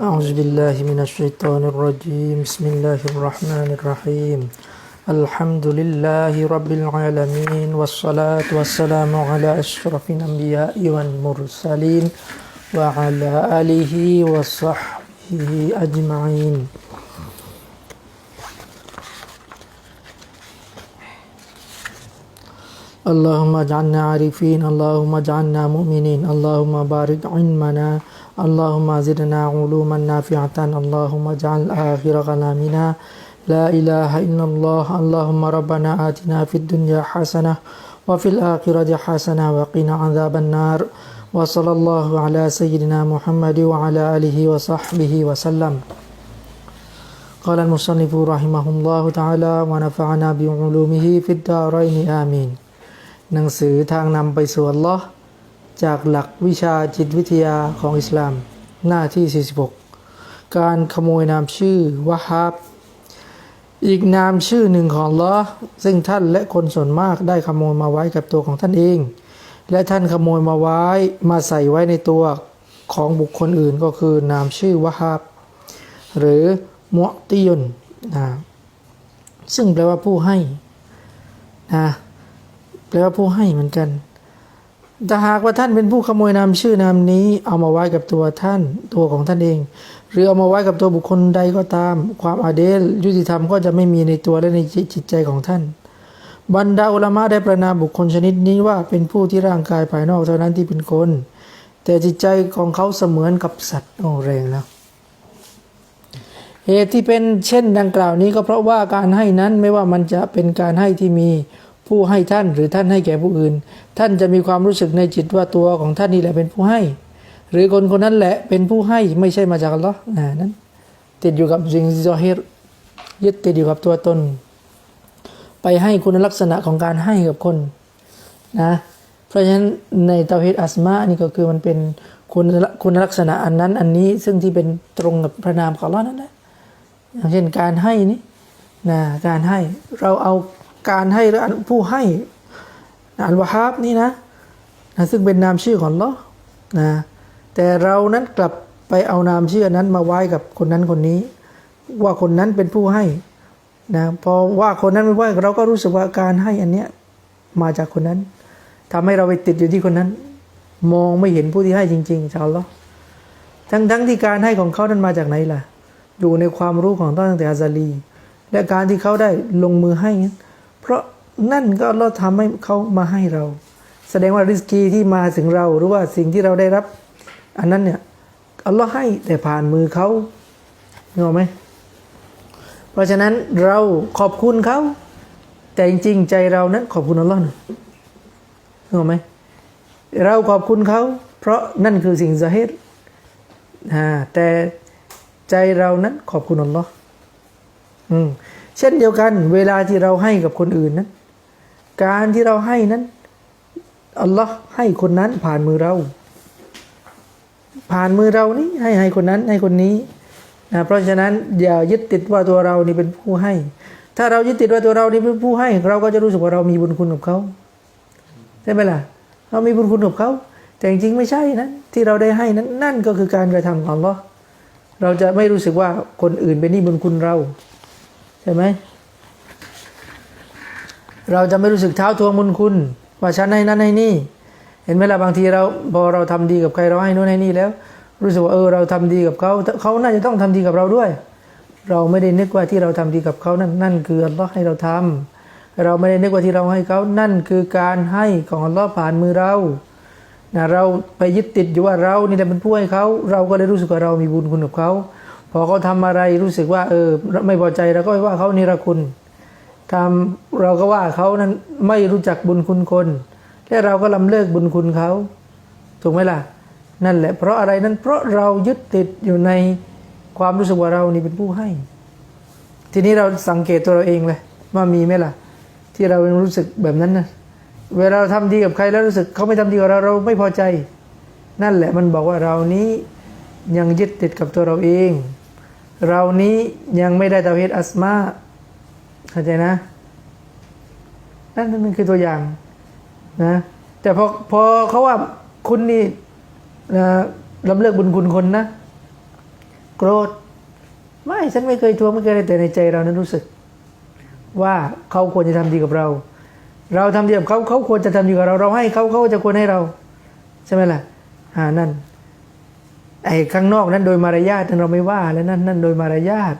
أعوذ بالله من الشيطان الرجيم. بسم الله الرحمن الرحيم. الحمد لله رب العالمين والصلاة والسلام على أشرف الأنبياء والمرسلين وعلى آله وصحبه أجمعين. اللهم اجعلنا عارفين اللهم اجعلنا مؤمنين اللهم بارك علمنا اللهم زدنا علوما نافعة اللهم اجعل آخر كلامنا لا إله إلا الله اللهم ربنا آتنا في الدنيا حسنة وفي الآخرة حسنة وقنا عذاب النار وصلى الله على سيدنا محمد وعلى آله وصحبه وسلم قال المصنف رحمه الله تعالى ونفعنا بعلومه في الدارين آمين หนังสือทางนำไปสู่อัลลอฮ์ จากหลักวิชาจิตวิทยาของอิสลาม หน้าที่ 46 การขโมยนามชื่อวะฮับอีกนามชื่อหนึ่งของลอซึ่งท่านและคนส่วนมากได้ขโมยมาไว้กับตัวของท่านเอง และท่านขโมยมาไว้มาใส่ไว้ในตัวของบุคคลอื่นก็คือนามชื่อวะฮับหรือมุอติยุนนะซึ่งแปลว่าผู้ให้นะแปลว่าผู้ให้เหมือนกัน แต่หากว่าท่านเป็นผู้ขโมยนามชื่อนามนี้ เอามาไว้กับตัวท่านตัวของท่านเอง หรือเอามาไว้กับตัวบุคคลใดก็ตาม ความอาเดลยุติธรรมก็จะไม่มีในตัวและในจิตใจของท่าน บรรดาอุลามะได้ประนามบุคคลชนิดนี้ว่าเป็นผู้ที่ร่างกายภายนอกเท่านั้นที่เป็นคน แต่จิตใจของเขาเสมือนกับสัตว์โอ้แรงแล้วเหตุที่เป็นเช่นดังกล่าวนี้ก็เพราะว่าการให้นั้นไม่ว่ามันจะเป็นการให้ที่มี ผู้ให้ท่านหรือท่านให้แก่ผู้อื่น ท่านจะมีความรู้สึกในจิตว่าตัวของท่านนี่แหละเป็นผู้ให้ หรือคนคนนั้นแหละเป็นผู้ให้ไม่ใช่มาจากอัลลอฮ์นะนั้น ติดอยู่กับสิ่งซอฮิรยึดติดอยู่กับตัวตน ไปให้คุณลักษณะของการให้กับคนนะเพราะฉะนั้นในเตาฮิดอัสมานี่ก็คือมันเป็นคุณคุณลักษณะอันนั้นอันนี้ซึ่งที่เป็นตรงกับพระนามของอัลลอฮ์นั่นแหละอย่างเช่นการให้นี่นะการให้เราเอา การให้หรือผู้ให้อัลวาฮาบนี่นะนะซึ่งเป็นนามชื่อของลอนะแต่เรานั้นกลับไปเอานามชื่อนั้นมาไว้กับคนนั้นคนนี้ ว่าคนนั้นเป็นผู้ให้นะพอว่าคนนั้นเป็นผู้เราก็รู้สึกว่าการให้อันเนี้ยมาจากคนนั้นทำให้เราไปติดอยู่ที่คนนั้น มองไม่เห็นผู้ที่ให้จริง ๆ ชาวลอทั้งทั้งที่การให้ของเขานั้นมาจากไหนล่ะ อยู่ในความรู้ของตั้งแต่อาซาลี และการที่เขาได้ลงมือให้ เพราะนั่นก็เราทำให้เขามาให้เรา แสดงว่าริสกีที่มาถึงเราหรือว่าสิ่งที่เราได้รับ อันนั้นเนี่ยอัลลอฮ์ให้แต่ผ่านมือเขาเห็นไหมเพราะฉะนั้นเราขอบคุณเขา แต่จริงๆใจเรานั้นขอบคุณอัลลอฮ์นะเห็นไหมเราขอบคุณเขา เพราะนั่นคือสิ่งซาฮิรแต่ใจเรานั้นขอบคุณอัลลอฮ์อืม เช่นเดียวกัน เวลาที่เราให้กับคนอื่นนั้น การที่เราให้นั้นอัลลอฮ์ให้คนนั้นผ่านมือเรา ผ่านมือเรานี่ให้ให้คนนั้นให้คนนี้นะเพราะฉะนั้นอย่ายึดติดว่าตัวเรานี่เป็นผู้ให้ ถ้าเรายึดติดว่าตัวเรานี่เป็นผู้ให้ เราก็จะรู้สึกว่าเรามีบุญคุณกับเขาใช่ไหมล่ะเรามีบุญคุณกับเขาแต่จริงๆไม่ใช่นะที่เราได้ให้นั้นนั่นก็คือการกระทำของเราเราจะไม่รู้สึกว่าคนอื่นเป็นนี่บุญคุณเรา ใช่ไหม เราจะไม่รู้สึกเท้าทวงบุญคุณ ว่าฉันให้นั้นให้นี่ เห็นไหมล่ะบางทีเราพอเราทำดีกับใครเราให้นู้นให้นี่แล้ว รู้สึกว่าเออเราทำดีกับเขาเขาน่าจะต้องทำดีกับเราด้วย เราไม่ได้นึกว่าที่เราทำดีกับเขานั่นนั่นคืออัลลอฮ์ให้เราทำเราไม่ได้นึกว่าที่เราให้เขานั่นคือการให้ของอัลลอฮ์ผ่านมือเรานะเราไปยึดติดอยู่ว่าเรานี่แหละเป็นผู้ให้เขา เราก็เลยรู้สึกว่าเรามีบุญคุณกับเขา พอเขาทำอะไรรู้สึกว่าเออไม่พอใจเราก็ว่าเขานิรคุณทำเราก็ว่าเขานั้นไม่รู้จักบุญคุณคน และเราก็ลำเลิกบุญคุณเขาถูกไหมล่ะ นั่นแหละ เพราะอะไรนั้นเพราะเรายึดติดอยู่ในความรู้สึกว่าเรานี่เป็นผู้ให้ ทีนี้เราสังเกตตัวเราเองเลยว่ามีไหมล่ะ ที่เรารู้สึกแบบนั้นนะเวลาเราทำดีกับใครแล้วรู้สึกเขาไม่ทำดีกับเราเราไม่พอใจ นั่นแหละมันบอกว่าเรานี้ยังยึดติดกับตัวเราเอง เรานี้ยังไม่ได้ตาเฮดอัสมาเข้าใจนะ นั่นนั่นคือตัวอย่างนะ แต่พอพอเขาว่าคุณนี่นะลำเลิกบุญคุณคนนะ โกรธ ไม่ฉันไม่เคยทวงไม่เคยอะไรแต่ในใจเรานั้นรู้สึก ว่าเขาควรจะทำดีกับเรา เราทำดีกับเขาเขาควรจะทำดีกับเรา เราให้เขาเขาจะควรให้เรา ใช่ไหมล่ะอ่านั่น ไอ้ข้างนอกนั้นโดยมารยาทนั้นเราไม่ว่าแล้วนั่นนั่นโดยมารยาท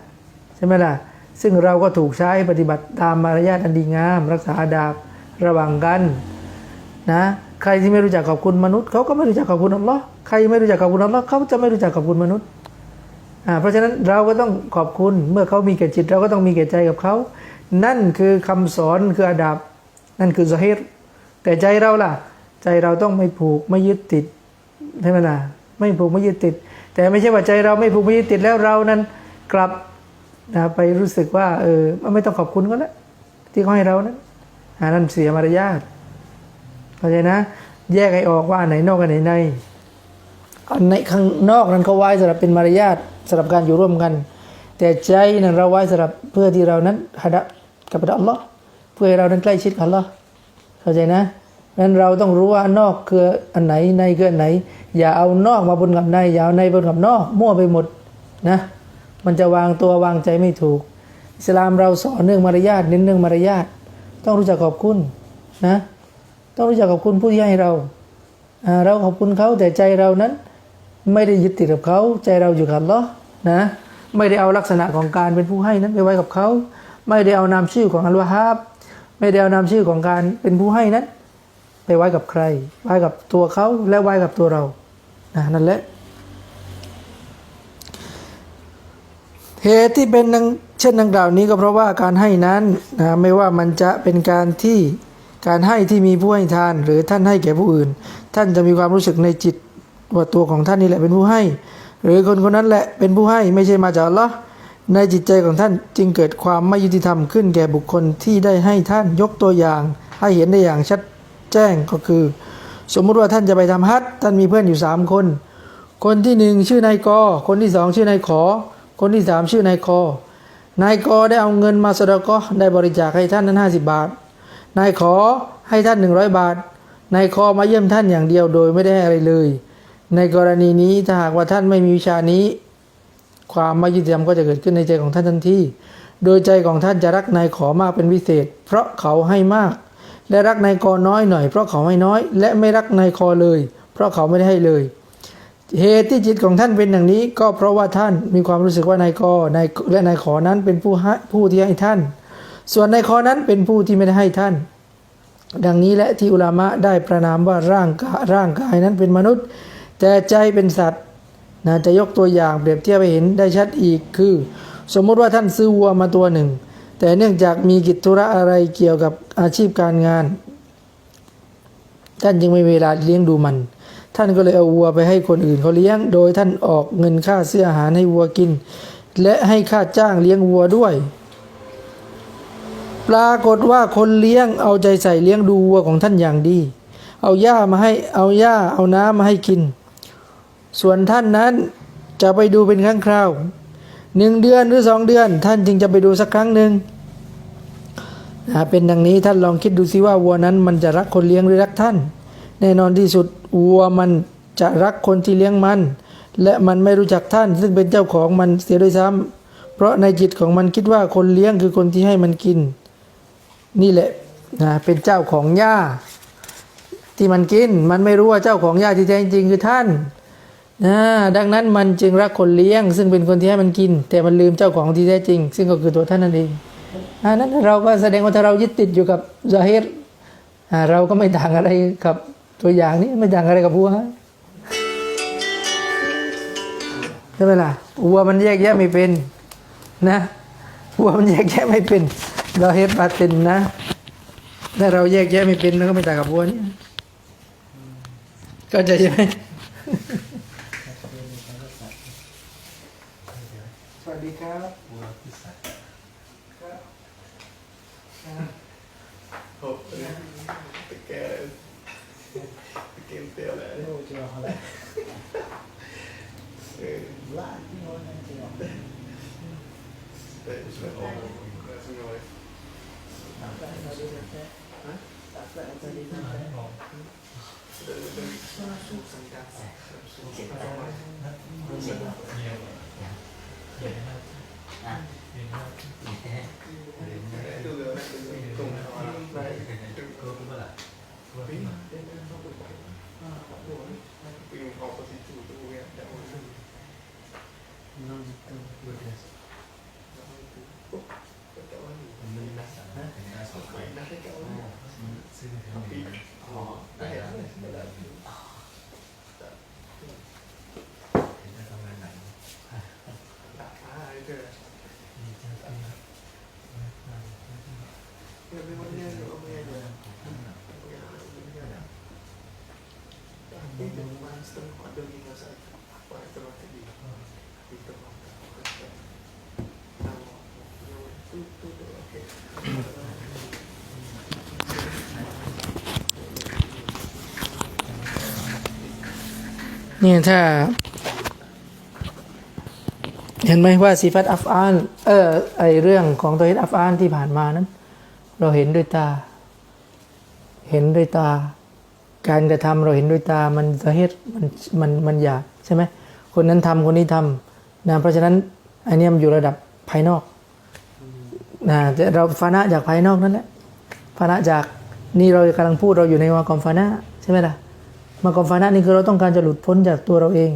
ใช่ไหมล่ะซึ่งเราก็ถูกใช้ปฏิบัติตามมารยาทอันดีงาม รักษาดาบระว่างกันนะใครที่ไม่รู้จักขอบคุณมนุษย์เขาก็ไม่รู้จักขอบคุณอัลลอฮ์ใครไม่รู้จักขอบคุณอัลลอฮ์เขาจะไม่รู้จักขอบคุณมนุษย์อ่าเพราะฉะนั้นเราก็ต้องขอบคุณเมื่อเขามีแก่จิต เราก็ต้องมีแก่ใจกับเขา นั่นคือคำสอนคืออาดับ นั่นคือซะฮิรแต่ใจเราล่ะ ใจเราต้องไม่ผูกไม่ยึดติดใช่ไหมล่ะ ไม่ผูกไม่ยึดติด แต่ไม่ใช่ว่าใจเราไม่ผูกไม่ยึดติดแล้วเรานั้นกลับนะไปรู้สึกว่าเออไม่ต้องขอบคุณก็แล้วที่เขาให้เรานั้นอ่านั่นเสียมารยาทเข้าใจนะ แยกให้ออกว่าไหนนอกอันไหนในอันในข้างนอกนั้นเขาไว้สำหรับเป็นมารยาทสำหรับการอยู่ร่วมกัน แต่ใจนั้นเราไว้สำหรับเพื่อที่เรานั้นหัดะกับพระอัลลอฮ์เพื่อให้เรานั้นใกล้ชิดกับอัลลอฮ์เข้าใจนะ นั้นเราต้องรู้ว่านอกคืออันไหนในคืออันไหน อย่าเอานอกมาบนกับในอย่าเอาในบนกับนอก มั่วไปหมดนะมันจะวางตัววางใจไม่ถูกอิสลามเราสอนเรื่องมารยาทเน้นเรื่องมารยาทต้องรู้จักขอบคุณนะต้องรู้จักขอบคุณผู้ที่ให้เรา เราขอบคุณเขาแต่ใจเรานั้น ไม่ได้ยึดติดกับเขาใจเราอยู่กับลเลานะไม่ได้เอาลักษณะของการเป็นผู้ให้นั้นไปไว้กับเขา ไม่ได้เอานามชื่อของอัลวาฮาบไม่ได้เอานามชื่อของการเป็นผู้ให้นั้น ไปไว้กับใคร ไว้กับตัวเขาและไว้กับตัวเรานะนั่นแหละ เหตุที่เป็นเช่นดังกล่าวนี้ก็เพราะว่าการให้นั้นนะไม่ว่ามันจะเป็นการที่การให้ที่มีผู้ให้ทาน หรือท่านให้แก่ผู้อื่น ท่านจะมีความรู้สึกในจิตว่าตัวของท่านนี่แหละเป็นผู้ให้ หรือคนคนนั้นแหละเป็นผู้ให้ไม่ใช่มาจากอัลลอในจิตใจของท่านจึงเกิดความไม่ยุติธรรมขึ้นแก่บุคคลที่ได้ให้ท่านยกตัวอย่าง ให้เห็นได้อย่างชัด แจ้งก็คือ สมมุติว่าท่านจะไปทำฮัจญ์ท่านมีเพื่อนอยู่สามคน คนที่หนึ่งชื่อนายกอคนที่สองชื่อนายขอ คนที่สามชื่อนายคอนายกอได้เอาเงินมาสดก็ได้บริจาคให้ท่านนั้นห้าสิบาท นายขอให้ท่านหนึ่งร้อยบาท นายคอมาเยี่ยมท่านอย่างเดียวโดยไม่ได้ให้อะไรเลย ในกรณีนี้ถ้าหากว่าท่านไม่มีวิชานี้ ความไม่ยุติธรรมก็จะเกิดขึ้นในใจของท่านทันทีโดยใจของท่านจะรักนายขอมากเป็นพิเศษ เพราะเขาให้มาก และรักนายกน้อยหน่อยเพราะเขาให้น้อย และไม่รักนายคอเลย เพราะเขาไม่ได้ให้เลย เหตุที่จิตของท่านเป็นอย่างนี้ ก็เพราะว่าท่านมีความรู้สึกว่านายกนายและนายขอนั้นเป็นผู้ผู้ที่ให้ท่าน ส่วนนายคอนั้นเป็นผู้ที่ไม่ได้ให้ท่าน ดังนี้และที่อุลามะได้ประนามว่าร่างกายร่างกายนั้นเป็นมนุษย์ แต่ใจเป็นสัตว์นะจะยกตัวอย่างเปรียบเทียบให้เห็นได้ชัดอีกคือ สมมุติว่าท่านซื้อวัวมาตัวหนึ่ง แต่เนื่องจากมีกิจธุระอะไรเกี่ยวกับอาชีพการงาน ท่านจึงไม่มีเวลาเลี้ยงดูมัน ท่านก็เลยเอาวัวไปให้คนอื่นเขาเลี้ยง โดยท่านออกเงินค่าเสื้ออาหารให้วัวกิน และให้ค่าจ้างเลี้ยงวัวด้วย ปรากฏว่าคนเลี้ยงเอาใจใส่เลี้ยงดูวัวของท่านอย่างดี เอาหญ้ามาให้เอาหญ้าเอาน้ำมาให้กิน ส่วนท่านนั้นจะไปดูเป็นครั้งคราวหนึ่งเดือนหรือสองเดือน ท่านจึงจะไปดูสักครั้งหนึ่ง นะเป็นดังนี้ท่านลองคิดดูสิว่าวัวนั้นมันจะรักคนเลี้ยงหรือรักท่าน แน่นอนที่สุดวัวมันจะรักคนที่เลี้ยงมัน และมันไม่รู้จักท่าน ซึ่งเป็นเจ้าของมันเสียด้วยซ้ำเพราะในจิตของมันคิดว่าคนเลี้ยงคือคนที่ให้มันกิน นี่แหละนะเป็นเจ้าของหญ้า ที่มันกิน มันไม่รู้ว่าเจ้าของหญ้าที่แท้จริงคือท่านนะดังนั้นมันจึงรักคนเลี้ยง ซึ่งเป็นคนที่ให้มันกิน แต่มันลืมเจ้าของที่แท้จริง ซึ่งก็คือตัวท่านนั่นเอง อันนั้นเราก็แสดงว่าถ้าเรายึดติดอยู่กับซาฮิรเราก็ไม่ต่างอะไรกับตัวอย่างนี้ไม่ต่างอะไรกับวัวใช่ไหมล่ะวัวมันแยกแยะไม่เป็นนะวัวมันแยกแยะไม่เป็นเราเฮ็ดบาตินนะถ้าเราแยกแยะไม่เป็นเราก็ไม่ต่างกับวัวนี่ก็จะใช่ไหมสวัสดีครับ Perché perché è vero eh? ลูกเดียวเขาแหละ Eh, ล้านที่โน้นนั่นเดียว eh, sono- signore. เราดูแล เนี่ยถ้า เห็นไหมว่าสีฟัตอัฟอาน เออไอเรื่องของตัวเฮดอัฟอานที่ผ่านมานั้น เราเห็นด้วยตา เห็นด้วยตา การกระทำเราเห็นด้วยตามันตัวเฮดมันมันมันหยาบใช่ไหมคนนั้นทำคนนี้ทำนะเพราะฉะนั้นอันนี้มันอยู่ระดับภายนอกนะเราฟานะจากภายนอกนั่นแหละฟานะจากนี่เรากำลังพูดเราอยู่ในวากอมฟานะใช่ไหมล่ะมากอมฟานะนี่คือเราต้องการจะหลุดพ้นจากตัวเราเอง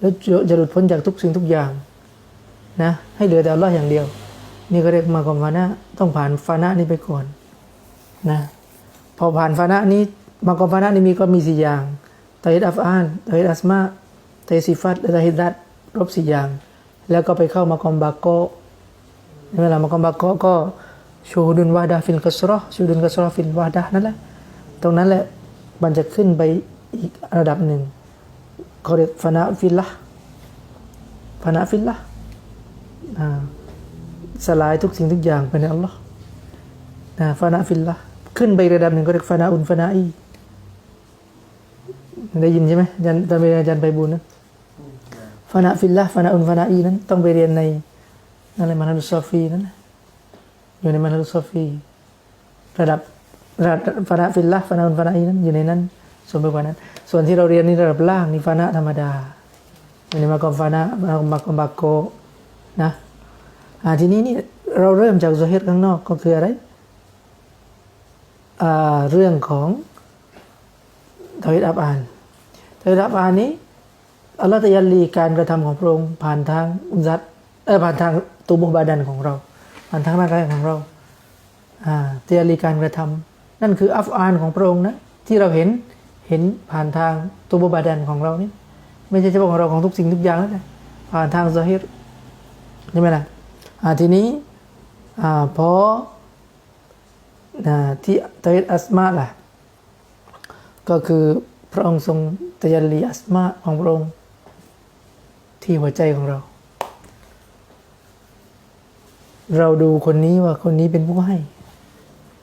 แล้วจะหลุดพ้นจากทุกสิ่งทุกอย่างนะให้เหลือแต่อัลลอฮ์อย่างเดียว นี่ก็เรียกมากอมฟานะต้องผ่านฟานะนี้ไปก่อนนะพอผ่านฟานะนี้ มากอมฟานะนี่มีก็มีสี่อย่างตาฮิดอัฟอานตาฮิดอัสมาตาฮิดซิฟัตและตาฮิดดัตรบสี่อย่าง แล้วก็ไปเข้ามากอมบาโกในเวลามากอมบาโกก็ชูดุนวาดาฟิลกัสรอชูดุนกัสรอฟิลวาดานั่นแหละตรงนั้นแหละมันจะขึ้นไปอีกระดับหนึ่งเขาเรียกฟานะฟิลละฟานะฟิลละสลายทุกสิ่งทุกอย่างไปในอัลลอฮ์นะฟานะฟิลละขึ้นไประดับหนึ่งก็เรียกฟานะอุนฟานะอี ได้ยินใช่ไหมอาจารย์ตอนไปเรียนอาจารย์ไปบุญนะฟานะฟิลละฟานะอุนฟานะอีนั้น ต้องไปเรียนในอะไรมานาลุซอฟีนั้นอยู่ในมานาลุซอฟีระดับระดับฟานะฟิลละฟานะอุนฟานะอีนั้นอยู่ในนั้น ส่วนไปกว่านั้น ส่วนที่เราเรียนนี่ระดับล่างนี่ฟานะธรรมดาอันนี้มากอมฟานามากอมบาโกนะอ่าทีนี้นี่เราเริ่มจากโซเฮตข้างนอกก็คืออะไรอ่าเรื่องของทวิตอับอาน ทวิตอับอานนี้อัลลอฮฺตะยัลลีการกระทำของพระองค์ผ่านทางอุนซัตเออผ่านทางตุบุบาดันของเรา ผ่านทางร่างกายของเราอ่าตะยัลลีการกระทำนั่นคืออัฟอานของพระองค์นะที่เราเห็นเห็นผ่านทางตัวบบาดันของเรานี่ไม่ใช่เฉพาะของเราของทุกสิ่งทุกอย่างนะผ่านทางซาฮิรใช่ไหมล่ะอ่าทีนี้อ่าพออ่าที่ตยิดอัสมาล่ะก็คือ พระองค์ทรงตยัลีอัสมาของพระองค์ที่หัวใจของเรา เราดูคนนี้ว่าคนนี้เป็นผู้ให้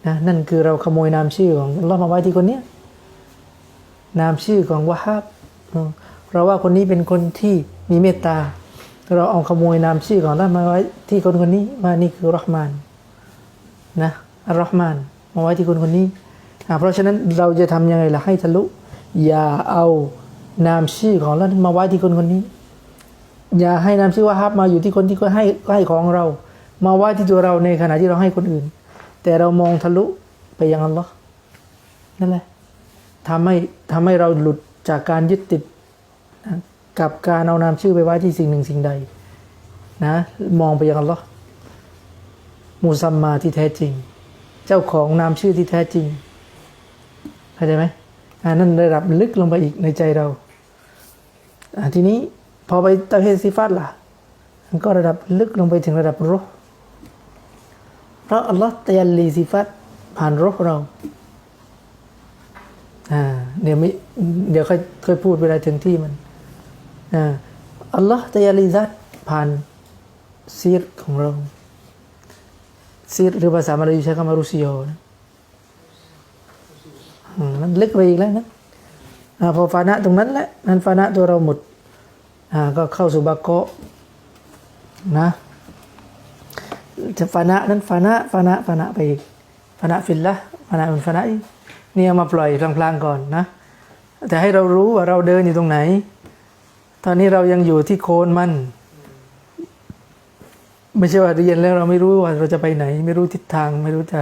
นะนั่นคือเราขโมยนามชื่อของอัลลอฮ์มาไว้ที่คนเนี้ยนามชื่อของวะฮับเราว่าคนนี้เป็นคนที่มีเมตตา เราเอาขโมยนามชื่อของเรามาไว้ที่คนคนนี้ว่านี่คือรอห์มานนะอัลรอห์มานมาไว้ที่คนคนนี้เพราะฉะนั้นเราจะทำยังไงล่ะให้ทะลุ อย่าเอานามชื่อของเรามาไว้ที่คนคนนี้ อย่าให้นามชื่อวะฮับมาอยู่ที่คนที่ก็ให้ให้ของเรา มาไว้ที่ตัวเราในขณะที่เราให้คนอื่น แต่เรามองทะลุไปยังอัลลอฮ์นั่นแหละทำให้ทำให้เราหลุดจากการยึดติดนะกับการเอานามชื่อไปไว้ที่สิ่งหนึ่งสิ่งใด นะ มองไปยังอัลลอฮ์มูซัมมาที่แท้จริง เจ้าของนามชื่อที่แท้จริงเข้าใจไหม นนั้นระดับลึกลงไปอีกในใจเรา ทีนี้พอไปตะเฮซิฟัตล่ะ มันก็ระดับลึกลงไปถึงระดับรูห์เพราะอัลลอฮ์ตยัลลีซิฟัตผ่านรูห์เราเดี๋ยวไม่เดี๋ยวค่อยค่อยพูดเวลาถึงที่มันอัลลอฮ์ตยลีซัตผ่านซีรของเราซีรหรือภาษามาลายูใช้คำว่ารุซิโอนะ อืมมันลึกไปอีกแล้วนะอพอฟานะตรงนั้นแหละนั้นฟานะตัวเราหมดก็เข้าสู่บาโกะนะจะฟานะนั้นฟานะฟานะฟานะไปอีกฟานะฟิลละฟานะมันฟานะนี่เอามาปล่อยพลางๆก่อนนะ แต่ให้เรารู้ว่าเราเดินอยู่ตรงไหน ตอนนี้เรายังอยู่ที่โคนมัน ไม่ใช่ว่าเรียนแล้วเราไม่รู้ว่าเราจะไปไหน ไม่รู้ทิศทางไม่รู้จะ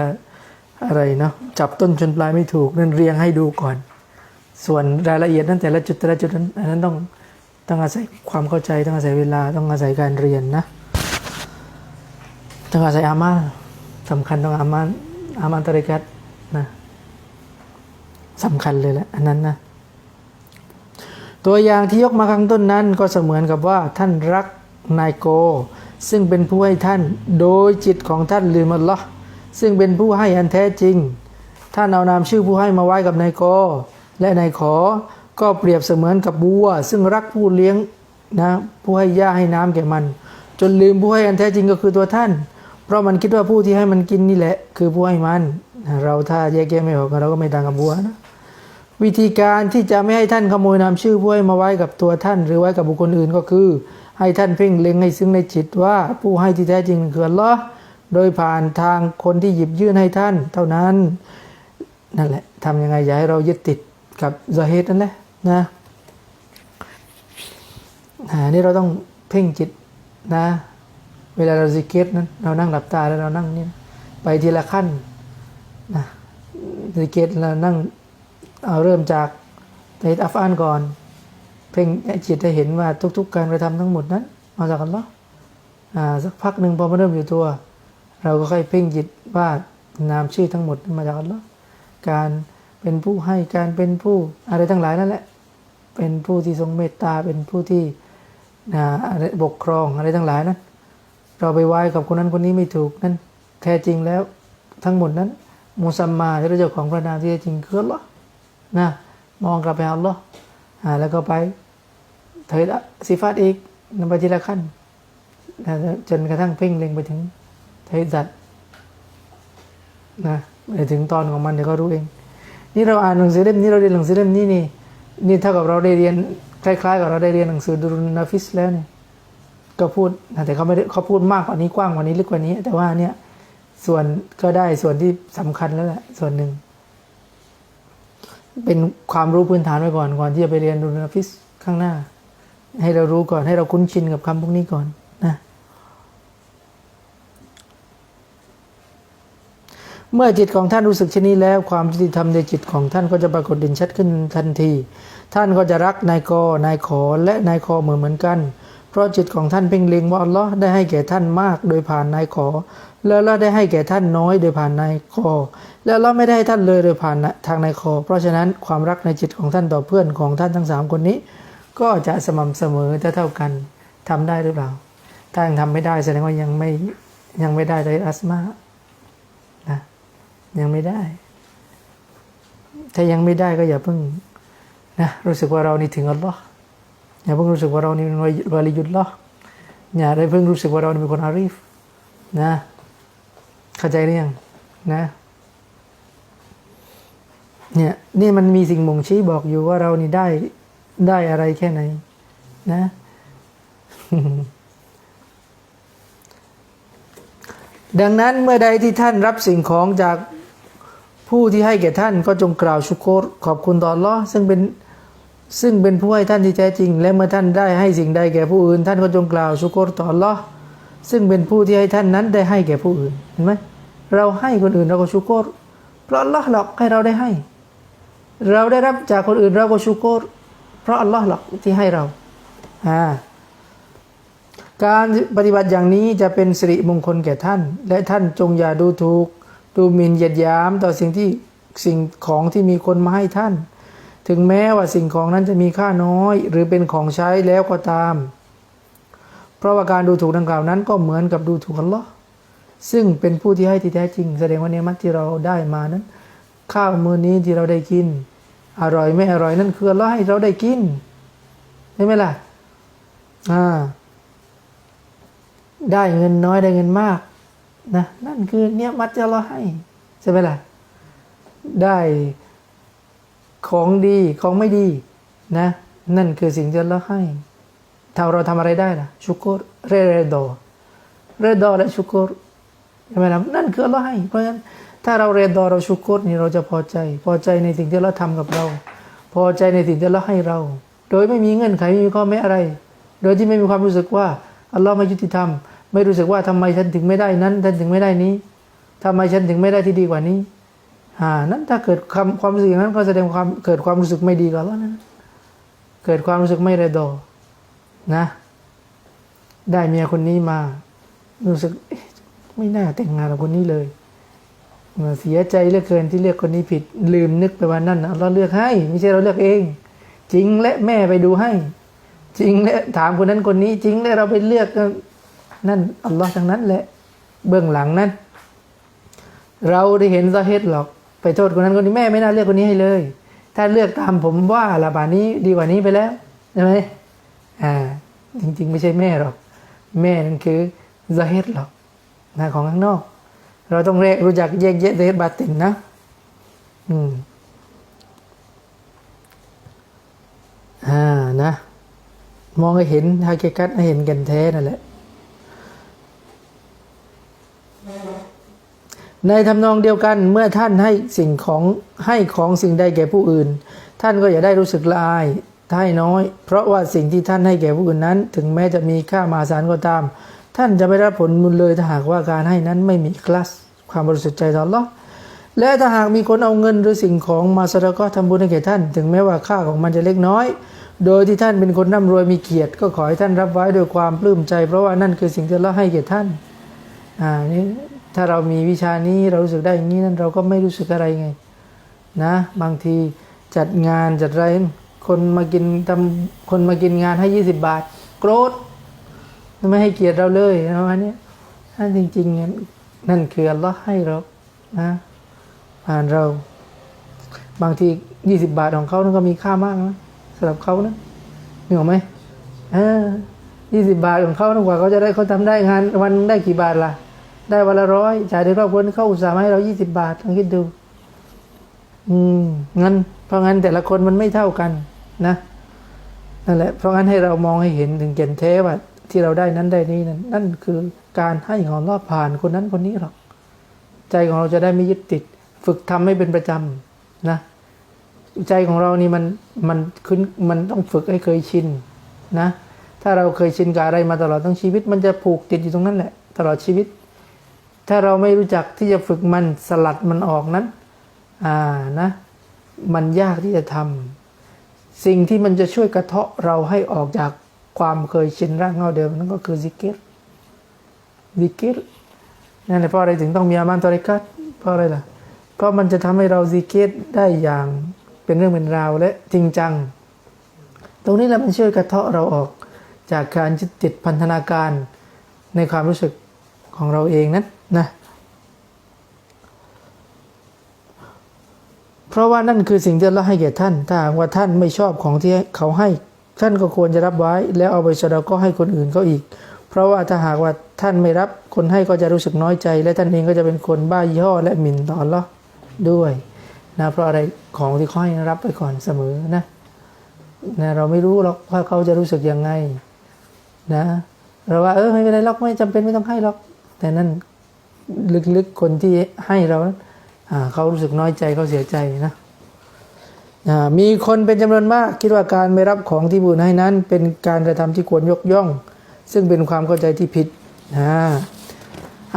อะไรเนาะจับต้นชนปลายไม่ถูกนั่นเรียงให้ดูก่อน ส่วนรายละเอียดนั้นแต่ละจุดแต่ละจุดนั้นอันนั้นต้องต้องอาศัยความเข้าใจต้องอาศัยเวลาต้องอาศัยการเรียนนะต้องอาศัยอามาสำคัญต้องอามาอามาตริกัตนะสำคัญเลยแหละอันนั้นนะตัวอย่างที่ยกมาข้างต้นนั้นก็เสมือนกับว่าท่านรักนายโก ซึ่งเป็นผู้ให้ท่านโดยจิตของท่านลืมอัลลอฮ์ ซึ่งเป็นผู้ให้อันแท้จริงท่านเอานามชื่อผู้ให้มาไว้กับนายโกและนายขอก็เปรียบเสมือนกับบัว ซึ่งรักผู้เลี้ยงนะผู้ให้หญ้าให้น้ำแก่มัน จนลืมผู้ให้อันแท้จริงก็คือตัวท่าน เพราะมันคิดว่าผู้ที่ให้มันกินนี่แหละ คือผู้ให้มัน เราถ้าแยกแยะไม่ออกเราก็ไม่ต่างกับบัวนะวิธีการที่จะไม่ให้ท่านขโมยนามชื่อผู้ให้มาไว้กับตัวท่าน หรือไว้กับบุคคลอื่นก็คือ ให้ท่านเพ่งเล็งให้ซึ่งในจิตว่าผู้ให้ที่แท้จริงคืออัลลอฮ์ โดยผ่านทางคนที่หยิบยื่นให้ท่าน เท่านั้น นั่นแหละทำยังไงอย่าให้เรายึดติดกับซาเฮตนั่นแหละนะอ่านี่เราต้องเพ่งจิตนะ เวลาเราซิกเกตนั้นเรานั่งหลับตาแล้วเรานั่งนี่ไปทีละขั้นนะซิกเกตเรานั่งเอาเริ่มจากในอัฟอานก่อน เพ่งจิตให้เห็นว่าทุก ๆ การกระทำทั้งหมดนั้นมาจากอัลลอฮ์อ่าสักพักหนึ่งพอมาเริ่มอยู่ตัว เราก็ค่อยเพ่งจิตว่านามชื่อทั้งหมดมาจากอัลลอฮ์การเป็นผู้ให้การเป็นผู้อะไรทั้งหลายนั่นแหละ เป็นผู้ที่ทรงเมตตาเป็นผู้ที่อ่าอะไรปกครองอะไรทั้งหลายนั้น เราไปไหว้กับคนนั้นคนนี้ไม่ถูกนั่นแท้จริงแล้วทั้งหมดนั้นมูซัมมาที่เราจ้าของพระนามที่แท้จริงคืออัลลอฮ์นะมองกลับไปอัลลอฮ์แล้วก็ไปเถิดสิฟัตอีกนำไปทีละขั้นจนกระทั่งเพ่งเล็งไปถึง เถิดจัดนะไปถึงตอนของมันเดี๋ยวก็รู้เอง นี่เราอ่านหนังสือเล่มนี้เราเรียนหนังสือเล่มนี้นี่นี่เท่ากับเราได้เรียนคล้ายๆกับเราได้เรียนหนังสือดุรุนนาฟิสแล้วเนี่ยก็พูดนะแต่เขาไม่ได้เขาพูดมากกว่านี้กว้างกว่านี้ลึกกว่านี้ แต่ว่าเนี่ยส่วนก็ได้ส่วนที่สำคัญแล้วแหละส่วนหนึ่ง เป็นความรู้พื้นฐานไว้ก่อนก่อนที่จะไปเรียนดูนาฟิสข้างหน้า ให้เรารู้ก่อนให้เราคุ้นชินกับคำพวกนี้ก่อนนะ เมื่อจิตของท่านรู้สึกเช่นนี้แล้ว ความยุติธรรมในจิตของท่านก็จะปรากฏเด่นชัดขึ้นทันที ท่านก็จะรักนายกนายขอและนายคอเหมือนเหมือนกัน เพราะจิตของท่านเพ่งเล็งว่าอัลลอฮ์ได้ให้แก่ท่านมากโดยผ่านนายขอ แล้วเราได้ให้แก่ท่านน้อยโดยผ่านนายคอ แล้วเราไม่ได้ให้ท่านเลยโดยผ่านทางนายคอ เพราะฉะนั้นความรักในจิตของท่านต่อเพื่อนของท่านทั้งสามคนนี้ ก็จะสม่ำเสมอเท่าเท่ากันทำได้หรือเปล่า ถ้ายังทำไม่ได้แสดงว่ายังไม่ยังไม่ได้เลยอัสมา ยังไม่ได้ ถ้ายังไม่ได้ก็อย่าเพิ่งนะรู้สึกว่าเรานี่ถึงอัลลอฮ์อย่าเพิ่งรู้สึกว่าเรานี่เป็นวาลียุดลอฮ์อย่าได้เพิ่งรู้สึกว่าเรานี่เป็นคนอารีฟนะเข้าใจหรือยังนะเนี่ยนี่มันมีสิ่งบ่งชี้บอกอยู่ว่าเรานี่ได้ได้อะไรแค่ไหน นะดังนั้นเมื่อใดที่ท่านรับสิ่งของจาก ผู้ที่ให้แก่ท่านก็จงกล่าวชุกรขอบคุณต่อลอซึ่งเป็นซึ่งเป็นผู้ให้ท่านที่แท้จริง และเมื่อท่านได้ให้สิ่งใดแก่ผู้อื่น ท่านก็จงกล่าวชุกรต่ออัลอซึ่งเป็นผู้ที่ให้ท่านนั้นได้ให้แก่ผู้อื่นเห็นไหมเราให้คนอื่นเราก็ชุกรเพราะอัลลอฮ์หลอกให้เราได้ให้ เราได้รับจากคนอื่นเราก็ชุกรเพราะอัลลอฮ์หรอกที่ให้เราอ่าการปฏิบัติอย่างนี้จะเป็นสิริมงคลแก่ท่าน และท่านจงอย่าดูถูก ดูหมิ่นเหยียดหยามต่อสิ่งที่สิ่งของที่มีคนมาให้ท่าน ถึงแม้ว่าสิ่งของนั้นจะมีค่าน้อย หรือเป็นของใช้แล้วก็ตาม เพราะว่าการดูถูกดังกล่าวนั้นก็เหมือนกับดูถูกอัลลอฮ์ซึ่งเป็นผู้ที่ให้ที่แท้จริง แสดงว่าเนยมัตที่เราได้มานั้น ข้าวมื้อนี้ที่เราได้กิน อร่อยไม่อร่อยนั่นคืออัลลอฮ์ให้เราได้กินใช่ไหมล่ะอ่าได้เงินน้อยได้เงินมาก นะนั่นคือเนี้ยมัตที่อัลลอฮ์ให้ใช่ไหมล่ะได้ของดีของไม่ดีนะ นั่นคือสิ่งที่อัลลอฮ์ให้ถ้าเราทำอะไรได้ล่ะชุกรเรเรโดเรโดและชุกรใช่ไหมล่ะนั่นคืออัลลอฮ์ให้ เพราะฉะนั้นถ้าเราเรียนดอเราชุกรนี่เราจะพอใจ พอใจในสิ่งที่เราทำกับเรา พอใจในสิ่งที่เราให้เรา โดยไม่มีเงื่อนไขไม่มีข้อแม้อะไร โดยที่ไม่มีความรู้สึกว่าอัลลอฮ์ไม่ยุติธรรม ไม่รู้สึกว่าทำไมฉันถึงไม่ได้นั้นฉันถึงไม่ได้นี้ทำไมฉันถึงไม่ได้ที่ดีกว่านี้อ่านั้นถ้าเกิดความความรู้สึกนั้นก็แสดงความเกิดความรู้สึกไม่ดีกับอัลลอฮ์นั้นเกิดความรู้สึกไม่เรดอนะ ได้เมียคนนี้มา รู้สึกไม่น่าแต่งงานกับคนนี้เลยเสียใจเหลือเกินที่เลือกคนนี้ผิด ลืมนึกไปว่านั่นเราเลือกให้ ไม่ใช่เราเลือกเอง จริงและแม่ไปดูให้ จริงและถามคนนั้นคนนี้ จริงและเราไปเลือก นั่นอัลลอฮ์ทั้งนั้นแหละเบื้องหลังนั้น เราได้เห็นซาเฮดหรอกไปโทษคนนั้นคนนี้แม่ไม่น่าเลือกคนนี้ให้เลย ถ้าเลือกตามผมว่าละบาดนี้ดีกว่านี้ไปแล้วใช่ไหมอ่า จริง ๆ ไม่ใช่แม่หรอก แม่นั่นคือซาเฮดหรอกนะของข้างนอก เราต้องเรียกรู้จักแยกแยะซาเฮดบาตินนะ อืมอ่านะ มองให้เห็นฮาเกกัตให้เห็นกันแท้นั่นแหละ ในทำนองเดียวกันเมื่อท่านให้สิ่งของให้ของสิ่งใดแก่ผู้อื่น ท่านก็อย่าได้รู้สึกละอายถ้าให้น้อย เพราะว่าสิ่งที่ท่านให้แก่ผู้อื่นนั้น ถึงแม้จะมีค่ามาศาลก็ตาม ท่านจะไม่รับผลบุญเลยถ้าหากว่าการให้นั้นไม่มีคลาสความบริสุทธิ์ใจต่ออัลเลาะห์และถ้าหากมีคนเอาเงินหรือสิ่งของมาสระก็ทำบุญให้แก่ท่าน ถึงแม้ว่าค่าของมันจะเล็กน้อย โดยที่ท่านเป็นคนร่ำรวยมีเกียรติ ก็ขอให้ท่านรับไว้ด้วยความปลื้มใจ เพราะว่านั่นคือสิ่งที่เราให้แก่ท่านอ่านี่ ถ้าเรามีวิชานี้เรารู้สึกได้อย่างนี้นั้นเราก็ไม่รู้สึกอะไรไงนะบางทีจัดงานจัดอะไรคนมากินทำคนมากินงานให้ยี่สิบบาท โกรธไม่ให้เกียรติเราเลยประมาณนี้นั่นจริงๆนี่ยนั่นคืออัลลอฮ์ให้เรานะผ่านเรา บางทียี่สิบบาทของเขานั่นก็มีค่ามากนะสำหรับเขานะนึกออไหมเออยี่สิบบาทของเขานั่นกว่าเขาจะได้เขาทำได้งานวันได้กี่บาทล่ะ ได้วันละร้อยจ่ายในครอบครัวเขาอุตส่าห์ให้เรายี่สิบบาทลองคิดดู อืมงั้นเพราะงั้นแต่ละคนมันไม่เท่ากัน นะนั่นแหละเพราะงั้นให้เรามองให้เห็นถึงเกณฑ์แท้ว่าที่เราได้นั้นได้นี้นั่นนั่นคือการให้ของรอบผ่านคนนั้นคนนี้หรอก ใจของเราจะได้ไม่ยึดติด ฝึกทำให้เป็นประจำนะใจของเรานี่มันมันขึ้นมันต้องฝึกให้เคยชินนะ ถ้าเราเคยชินกับอะไรมาตลอดทั้งชีวิต มันจะผูกติดอยู่ตรงนั้นแหละ ตลอดชีวิต ถ้าเราไม่รู้จักที่จะฝึกมันสลัดมันออกนั้น อ่านะ มันยากที่จะทำสิ่งที่มันจะช่วยกระเทาะเราให้ออกจากความเคยชินร่างเงาเดิมนั่นก็คือซิกเกตซิกเกตนั่นแหละเพราะอะไรถึงต้องมีอามันตอริกัตเพราะอะไรล่ะเพราะมันจะทำให้เราซิกเกตได้อย่างเป็นเรื่องเป็นราวและจริงจัง ตรงนี้แหละมันช่วยกระเทาะเราออกจากการยึดติดพันธนาการในความรู้สึกของเราเองนั้น นะเพราะว่านั่นคือสิ่งที่เราให้แก่ท่าน ถ้าหากว่าท่านไม่ชอบของที่เขาให้ ท่านก็ควรจะรับไว้ แล้วเอาไปสดาก็ให้คนอื่นเขาอีก เพราะว่าถ้าหากว่าท่านไม่รับคนให้ก็จะรู้สึกน้อยใจ และท่านเองก็จะเป็นคนบ้ายี่ห้อและหมิ่นต่ออัลเลาะห์ด้วยนะเพราะอะไรของที่เขาให้รับไปก่อนเสมอนะนะเราไม่รู้หรอกว่าเขาจะรู้สึกยังไง นะเราว่าเออไม่เป็นไรหรอกไม่จำเป็นไม่ต้องให้หรอก แต่นั่น ลึกๆคนที่ให้เรานะเขารู้สึกน้อยใจเขาเสียใจนะมีคนเป็นจำนวนมาก คิดว่าการไม่รับของที่บุญให้นั้น เป็นการกระทำที่ควรยกย่อง ซึ่งเป็นความเข้าใจที่ผิดนะ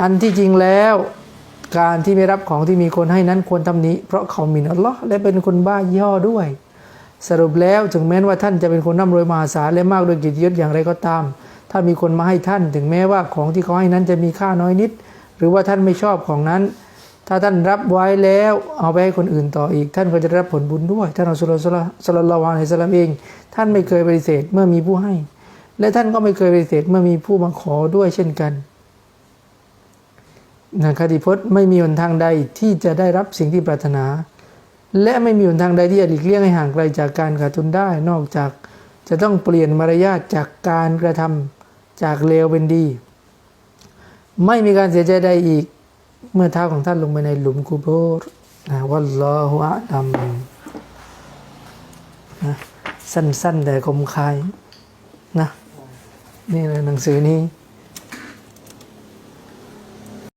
อันที่จริงแล้วการที่ไม่รับของที่มีคนให้นั้นควรทำนี้ เพราะเขาหมิ่นอัลลอฮ์และเป็นคนบ้าย่อด้วย สรุปแล้วถึงแม้ว่าท่านจะเป็นคนร่ำรวยมหาศาลและมากด้วยกิจยศอย่างไรก็ตาม ถ้ามีคนมาให้ท่าน ถึงแม้ว่าของที่เขาให้นั้นจะมีค่าน้อยนิด หรือว่าท่านไม่ชอบของนั้น ถ้าท่านรับไว้แล้วเอาไปให้คนอื่นต่ออีก ท่านก็จะรับผลบุญด้วย ท่านอัลลสุลลลลอฮุอะลัยฮิวะซัลลัมเอง ท่านไม่เคยปฏิเสธเมื่อมีผู้ให้ และท่านก็ไม่เคยปฏิเสธเมื่อมีผู้มาขอด้วยเช่นกันนะคติพจน์ไม่มีหนทางใดที่จะได้รับสิ่งที่ปรารถนา และไม่มีหนทางใดที่จะหลีกเลี่ยงให้ห่างไกลจากการขาดทุนได้ นอกจากจะต้องเปลี่ยนมารยาทจากการกระทำจากเลวเป็นดี ไม่มีการเสียใจใดอีก เมื่อเท้าของท่านลงไปในหลุมกูโบรนะวัลลอฮุอะลัมนะสั้นๆ แต่คมคายนะนี่เลยหนังสือนี้